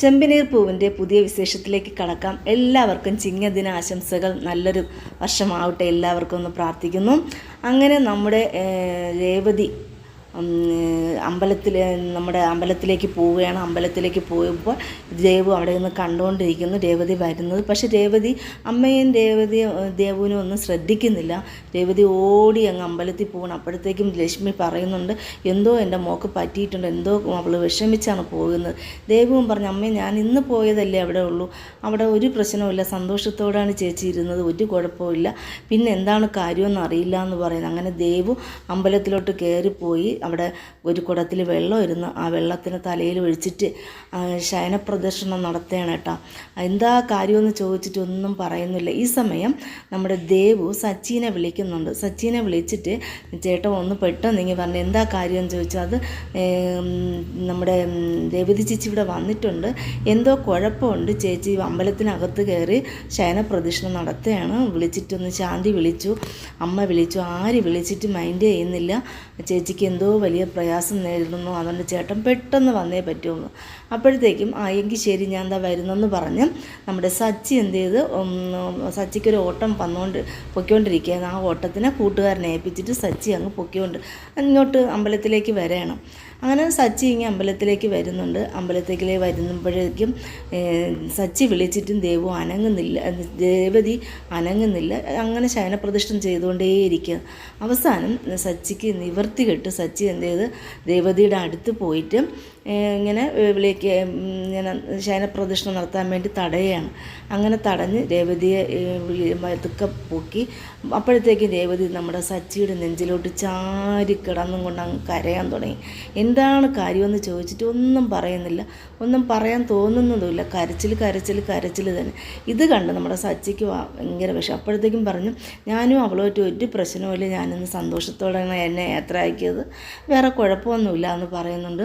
ചെമ്പനീർ പൂവിന്റെ പുതിയ വിശേഷത്തിലേക്ക് കടക്കാം. എല്ലാവർക്കും ചിങ്ങദിന ആശംസകൾ. നല്ലൊരു വർഷമാവട്ടെ. എല്ലാവർക്കും ഒന്ന് പ്രാർത്ഥിക്കുന്നു. അങ്ങനെ നമ്മുടെ രേവതി അമ്പലത്തിൽ നമ്മുടെ അമ്പലത്തിലേക്ക് പോവുകയാണ്. അമ്പലത്തിലേക്ക് പോയപ്പോൾ ദേവു അവിടെ നിന്ന് കണ്ടുകൊണ്ടിരിക്കുന്നു. രേവതി വരുന്നത്. പക്ഷെ രേവതി അമ്മയും രേവതി ദേവുവിനും ഒന്നും ശ്രദ്ധിക്കുന്നില്ല. രേവതി ഓടി അങ്ങ് അമ്പലത്തിൽ പോകണം അപ്പോഴത്തേക്കും ലക്ഷ്മി പറയുന്നുണ്ട് എന്തോ എന്റെ മോക്ക് പറ്റിയിട്ടുണ്ട്. എന്തോ അവൾ വിഷമിച്ചാണ് പോകുന്നത്. ദേവുവും പറഞ്ഞു അമ്മേ ഞാൻ ഇന്ന് പോയതല്ലേ അവിടെ ഉള്ളൂ. അവിടെ ഒരു പ്രശ്നവുമില്ല. സന്തോഷത്തോടാണ് ചേച്ചി ഇരുന്നത്. ഒരു കുഴപ്പമില്ല പിന്നെ എന്താണ് കാര്യമെന്ന് അറിയില്ല എന്ന് പറയുന്നത് അങ്ങനെ ദേവു അമ്പലത്തിലോട്ട് കയറിപ്പോയി. അവിടെ ഒരു കുടത്തിൽ വെള്ളം ഇരുന്ന് ആ വെള്ളത്തിന് തലയിൽ ഒഴിച്ചിട്ട് ശയനപ്രദർശനം നടത്തുകയാണ് കേട്ടോ. എന്താ കാര്യമെന്ന് ചോദിച്ചിട്ട് ഒന്നും പറയുന്നില്ല. ഈ സമയം നമ്മുടെ ദേവു സച്ചിനെ വിളിക്കുന്നുണ്ട്. സച്ചിനെ വിളിച്ചിട്ട് ചേട്ടൻ ഒന്ന് പെട്ടെന്ന് ഇങ്ങനെ പറഞ്ഞു എന്താ കാര്യം എന്ന് ചോദിച്ചാൽ അത് നമ്മുടെ ദേവതി ചേച്ചി ഇവിടെ വന്നിട്ടുണ്ട്. എന്തോ കുഴപ്പമുണ്ട് ചേച്ചി അമ്പലത്തിനകത്ത് കയറി ശയനപ്രദക്ഷിണം നടത്തുകയാണ്. വിളിച്ചിട്ടൊന്ന് ശാന്തി വിളിച്ചു. അമ്മ വിളിച്ചു. ആര് വിളിച്ചിട്ട് മൈൻഡ് ചെയ്യുന്നില്ല. ചേച്ചിക്ക് എന്തോ വലിയ പ്രയാസം നേരിടുന്നു. അതുകൊണ്ട് ചേട്ടൻ പെട്ടെന്ന് വന്നേ പറ്റുമെന്ന് അപ്പോഴത്തേക്കും ആ എങ്കിൽ ശരി ഞാൻ എന്താ വരുന്നെന്ന് പറഞ്ഞ് നമ്മുടെ സച്ചി എന്ത് ചെയ്ത് സച്ചിക്കൊരു ഓട്ടം വന്നുകൊണ്ട് പൊയ്ക്കൊണ്ടിരിക്കുകയാണ്. ആ ഓട്ടത്തിനെ കൂട്ടുകാരനെ ഏൽപ്പിച്ചിട്ട് സച്ചി അങ്ങ് പൊയ്ക്കൊണ്ട് ഇങ്ങോട്ട് അമ്പലത്തിലേക്ക് വരണം. അങ്ങനെ സച്ചി ഇങ്ങനെ അമ്പലത്തിലേക്ക് വരുന്നുണ്ട്. അമ്പലത്തിലേക്ക് വരുമ്പോഴേക്കും സച്ചി വിളിച്ചിട്ടും ദേവു അനങ്ങുന്നില്ല ദേവതി അനങ്ങുന്നില്ല. അങ്ങനെ ശയനപ്രതിഷ്ഠം ചെയ്തുകൊണ്ടേയിരിക്കുക. അവസാനം സച്ചിക്ക് നിവർത്തി കെട്ട് സച്ചി എന്ത് ചെയ്ത് ദേവതിയുടെ അടുത്ത് പോയിട്ട് ഇങ്ങനെ വിളിക്ക് ഇങ്ങനെ ശയനപ്രദക്ഷിണം നടത്താൻ വേണ്ടി തടയുകയാണ്. അങ്ങനെ തടഞ്ഞ് രേവതിയെ തുക്ക പൊക്കി അപ്പോഴത്തേക്കും രേവതി നമ്മുടെ സച്ചിയുടെ നെഞ്ചിലോട്ട് ചാരി കിടന്നും കൊണ്ട് അങ്ങ് കരയാൻ തുടങ്ങി. എന്താണ് കാര്യമെന്ന് ചോദിച്ചിട്ട് ഒന്നും പറയുന്നില്ല. ഒന്നും പറയാൻ തോന്നുന്നതുമില്ല. കരച്ചിൽ കരച്ചിൽ കരച്ചിൽ തന്നെ. ഇത് കണ്ട് നമ്മുടെ സച്ചിക്ക് ഭയങ്കര വിഷം. അപ്പോഴത്തേക്കും പറഞ്ഞു ഞാനും അവളുമായിട്ട് ഒരു പ്രശ്നവുമില്ല ഞാനിന്ന് സന്തോഷത്തോടെയാണ് എന്നെ യാത്ര ആക്കിയത് വേറെ കുഴപ്പമൊന്നുമില്ല എന്ന് പറയുന്നുണ്ട്.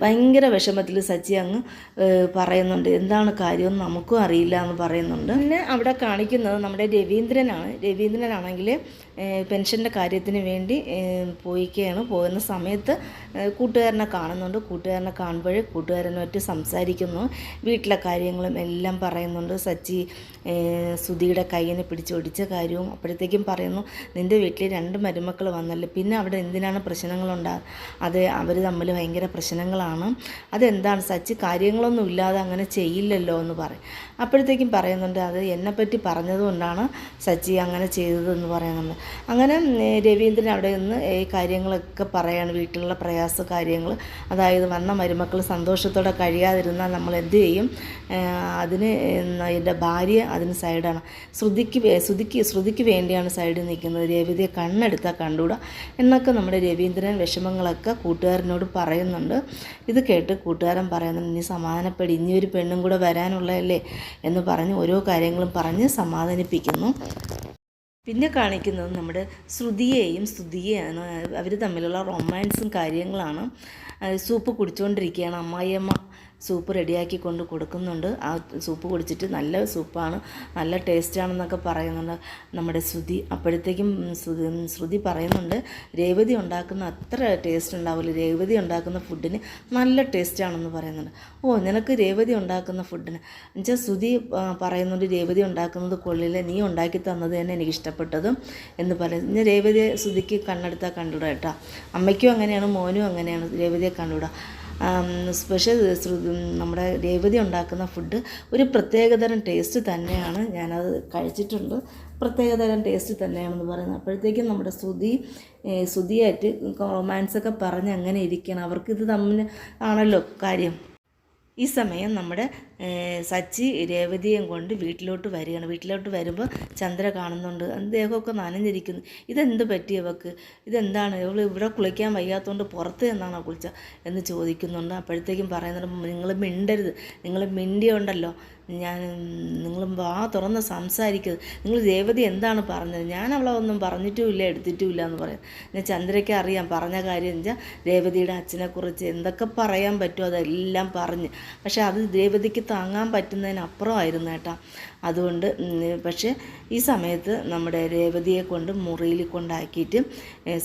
ഭയങ്കര വിഷമത്തിൽ സച്ചി അങ്ങ് പറയുന്നുണ്ട് എന്താണ് കാര്യം? നമുക്കും അറിയില്ല എന്ന് പറയുന്നുണ്ട്. പിന്നെ അവിടെ കാണിക്കുന്നത് നമ്മുടെ രവീന്ദ്രനാണ്. രവീന്ദ്രനാണെങ്കിൽ പെൻഷന്റെ കാര്യത്തിന് വേണ്ടി പോയിക്കുകയാണ് പോകുന്ന സമയത്ത് കൂട്ടുകാരനെ കാണുന്നുണ്ട്. കൂട്ടുകാരനെ കാണുമ്പോഴേ കൂട്ടുകാരനുമായിട്ട് സംസാരിക്കുന്നു. വീട്ടിലെ കാര്യങ്ങളും എല്ലാം പറയുന്നുണ്ട്. സച്ചി സുധിയുടെ കയ്യിനെ പിടിച്ചൊടിച്ച കാര്യവും അപ്പോഴത്തേക്കും പറയുന്നു നിന്റെ വീട്ടിൽ രണ്ട് മരുമക്കൾ വന്നല്ലോ? പിന്നെ അവിടെ എന്തിനാണ് പ്രശ്നങ്ങളുണ്ടാകുക അത് അവർ തമ്മിൽ ഭയങ്കര പ്രശ്നങ്ങളാണ്. അതെന്താണ്? സച്ചി കാര്യങ്ങളൊന്നും ഇല്ലാതെ അങ്ങനെ ചെയ്യില്ലല്ലോ എന്ന് പറയും. അപ്പോഴത്തേക്കും പറയുന്നുണ്ട് അത് എന്നെപ്പറ്റി പറഞ്ഞതുകൊണ്ടാണ് സച്ചി അങ്ങനെ ചെയ്തതെന്ന് പറയുന്നത് അങ്ങനെ രവീന്ദ്രൻ അവിടെ നിന്ന് ഈ കാര്യങ്ങളൊക്കെ പറയാണ്. വീട്ടിലുള്ള പ്രയാസ കാര്യങ്ങൾ അതായത് വന്ന മരുമക്കൾ സന്തോഷത്തോടെ കഴിയാതിരുന്നാൽ നമ്മൾ എന്ത് ചെയ്യും? അതിന് എന്റെ ഭാര്യ അതിന് സൈഡാണ്. ശ്രുതിക്ക് ശ്രുതിക്ക് ശ്രുതിക്ക് വേണ്ടിയാണ് സൈഡിൽ നിൽക്കുന്നത്. രവിതയെ കണ്ണെടുത്താൽ കണ്ടുകൂടാ എന്നൊക്കെ നമ്മുടെ രവീന്ദ്രൻ വിഷമങ്ങളൊക്കെ കൂട്ടുകാരനോട് പറയുന്നുണ്ട്. ഇത് കേട്ട് കൂട്ടുകാരൻ പറയുന്നത് നീ സമാധാനപ്പെടി ഇനി ഒരു പെണ്ണും കൂടെ വരാനുള്ളതല്ലേ? എന്ന് പറഞ്ഞ് ഓരോ കാര്യങ്ങളും പറഞ്ഞ് സമാധാനിപ്പിക്കുന്നു. പിന്നെ കാണിക്കുന്നത് നമ്മുടെ ശ്രുതിയെയും സ്തുതിയെയാണ്. അവർ തമ്മിലുള്ള റൊമാൻസും കാര്യങ്ങളാണ്. സൂപ്പ് കുടിച്ചുകൊണ്ടിരിക്കുകയാണ് അമ്മായിയമ്മ. സൂപ്പ് റെഡിയാക്കി കൊണ്ട് കൊടുക്കുന്നുണ്ട്. ആ സൂപ്പ് കുടിച്ചിട്ട് നല്ല സൂപ്പാണ് നല്ല ടേസ്റ്റാണെന്നൊക്കെ പറയുന്നുണ്ട് നമ്മുടെ ശ്രുതി. അപ്പോഴത്തേക്കും ശ്രുതി പറയുന്നുണ്ട് രേവതി ഉണ്ടാക്കുന്ന അത്ര ടേസ്റ്റ് ഉണ്ടാവില്ല. രേവതി ഉണ്ടാക്കുന്ന ഫുഡിന് നല്ല ടേസ്റ്റാണെന്ന് പറയുന്നുണ്ട്. ഓ നിനക്ക് രേവതി ഉണ്ടാക്കുന്ന ഫുഡിന് എന്നുവെച്ചാൽ ശ്രുതി പറയുന്നുണ്ട് രേവതി ഉണ്ടാക്കുന്നത് കൊള്ളില്ല നീ ഉണ്ടാക്കി തന്നത് തന്നെ എനിക്ക് ഇഷ്ടപ്പെട്ടതും എന്ന് പറയുന്നത് ഞാൻ രേവതിയെ ശ്രുതിക്ക് കണ്ണെടുത്താൽ കണ്ടുവിടാം കേട്ടോ. അമ്മയ്ക്കും അങ്ങനെയാണ് മോനും അങ്ങനെയാണ് രേവതിയെ കണ്ടുകൂടാ സ്പെഷ്യൽ നമ്മുടെ രേവതി ഉണ്ടാക്കുന്ന ഫുഡ് ഒരു പ്രത്യേകതരം ടേസ്റ്റ് തന്നെയാണ് ഞാനത് കഴിച്ചിട്ടുണ്ട്. പ്രത്യേകതരം ടേസ്റ്റ് തന്നെയാണെന്ന് പറയുന്നത്. അപ്പോഴത്തേക്കും നമ്മുടെ ശ്രുതി ശ്രുതിയായിട്ട് റൊമാൻസൊക്കെ പറഞ്ഞ് അങ്ങനെ ഇരിക്കണം അവർക്കിത് തമ്മിൽ ആണല്ലോ കാര്യം. ഈ സമയം നമ്മുടെ സച്ചി രേവതിയും കൊണ്ട് വീട്ടിലോട്ട് വരികയാണ്. വീട്ടിലോട്ട് വരുമ്പോൾ ചന്ദ്ര കാണുന്നുണ്ട്. ദേഹമൊക്കെ നനഞ്ഞിരിക്കുന്നു. ഇതെന്ത് പറ്റി ഇവക്ക്? ഇതെന്താണ്? ഇവൾ ഇവിടെ കുളിക്കാൻ വയ്യാത്തതുകൊണ്ട് പുറത്ത് നിന്നാണോ കുളിച്ച എന്ന് ചോദിക്കുന്നുണ്ട്. അപ്പോഴത്തേക്കും പറയുന്നുണ്ട് നിങ്ങൾ മിണ്ടരുത്. നിങ്ങൾ മിണ്ടിയുണ്ടല്ലോ. ഞാൻ നിങ്ങൾ വാ തുറന്ന് സംസാരിക്കരുത് നിങ്ങൾ രേവതി എന്താണ് പറഞ്ഞത്? ഞാൻ അവളെ ഒന്നും പറഞ്ഞിട്ടുമില്ല എടുത്തിട്ടുമില്ല എന്ന് പറയും ഞാൻ ചന്ദ്രയ്ക്ക് അറിയാം. പറഞ്ഞ കാര്യം എന്ന് വെച്ചാൽ രേവതിയുടെ അച്ഛനെക്കുറിച്ച് എന്തൊക്കെ പറയാൻ പറ്റുമോ അതെല്ലാം പറഞ്ഞ്. പക്ഷേ അത് രേവതിക്ക് താങ്ങാൻ പറ്റുന്നതിനപ്പുറമായിരുന്നു കേട്ടോ അതുകൊണ്ട് പക്ഷേ ഈ സമയത്ത് നമ്മുടെ രേവതിയെ കൊണ്ട് മുറിയിൽ കൊണ്ടാക്കിയിട്ട്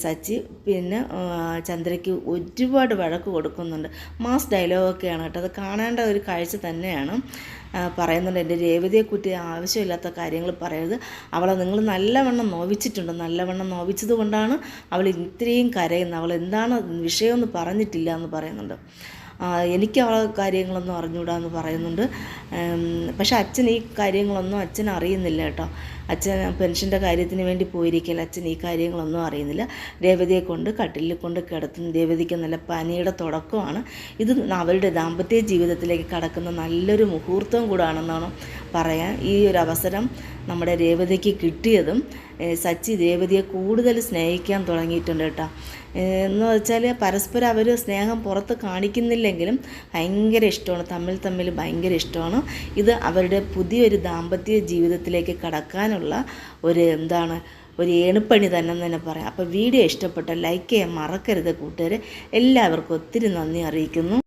സച്ചി പിന്നെ ചന്ദ്രയ്ക്ക് ഒരുപാട് വഴക്ക് കൊടുക്കുന്നുണ്ട്. മാസ് ഡയലോഗൊക്കെയാണ് കേട്ടോ. അത് കാണേണ്ട ഒരു കാഴ്ച തന്നെയാണ്. പറയുന്നുണ്ട് എന്റെ രേവതിയെ കുറ്റി ആവശ്യമില്ലാത്ത കാര്യങ്ങൾ പറയരുത്. അവളെ നിങ്ങൾ നല്ലവണ്ണം നോവിച്ചിട്ടുണ്ട്. നല്ലവണ്ണം നോവിച്ചത് കൊണ്ടാണ് അവൾ ഇത്രയും കരയുന്നത്. അവൾ എന്താണ് വിഷയമൊന്നും പറഞ്ഞിട്ടില്ല എന്ന് പറയുന്നുണ്ട്. എനിക്ക് ആ കാര്യങ്ങളൊന്നും അറിഞ്ഞുകൂടാ എന്ന് പറയുന്നുണ്ട്. പക്ഷെ അച്ഛൻ ഈ കാര്യങ്ങളൊന്നും അച്ഛൻ അറിയുന്നില്ല കേട്ടോ. അച്ഛൻ പെൻഷന്റെ കാര്യത്തിന് വേണ്ടി പോയിരിക്കില്ല അച്ഛൻ ഈ കാര്യങ്ങളൊന്നും അറിയുന്നില്ല. രേവതിയെ കൊണ്ട് കട്ടിലിൽ കൊണ്ട് കിടത്തുന്നു രേവതിക്ക് നല്ല പനിയുടെ തുടക്കമാണ്. ഇത് അവരുടെ ദാമ്പത്യ ജീവിതത്തിലേക്ക് കടക്കുന്ന നല്ലൊരു മുഹൂർത്തം കൂടാണെന്നാണ് പറയാൻ ഈ ഒരു അവസരം നമ്മുടെ രേവതിക്ക് കിട്ടിയതും സച്ചി രേവതിയെ കൂടുതൽ സ്നേഹിക്കാൻ തുടങ്ങിയിട്ടുണ്ട് കേട്ടോ. എന്ന് വെച്ചാൽ പരസ്പരം അവർ സ്നേഹം പുറത്ത് കാണിക്കുന്നില്ലെങ്കിലും ഭയങ്കര ഇഷ്ടമാണ്. തമ്മിൽ തമ്മിൽ ഭയങ്കര ഇഷ്ടമാണ്. ഇത് അവരുടെ പുതിയൊരു ദാമ്പത്യ ജീവിതത്തിലേക്ക് കടക്കാനുള്ള ഒരു എന്താണ് ഒരു ഏണിപ്പണി തന്നെ തന്നെ പറയാം. അപ്പോൾ വീഡിയോ ഇഷ്ടപ്പെട്ട ലൈക്ക് ചെയ്യാൻ മറക്കരുത് കൂട്ടുകാരെ. എല്ലാവർക്കും ഒത്തിരി നന്ദി അറിയിക്കുന്നു.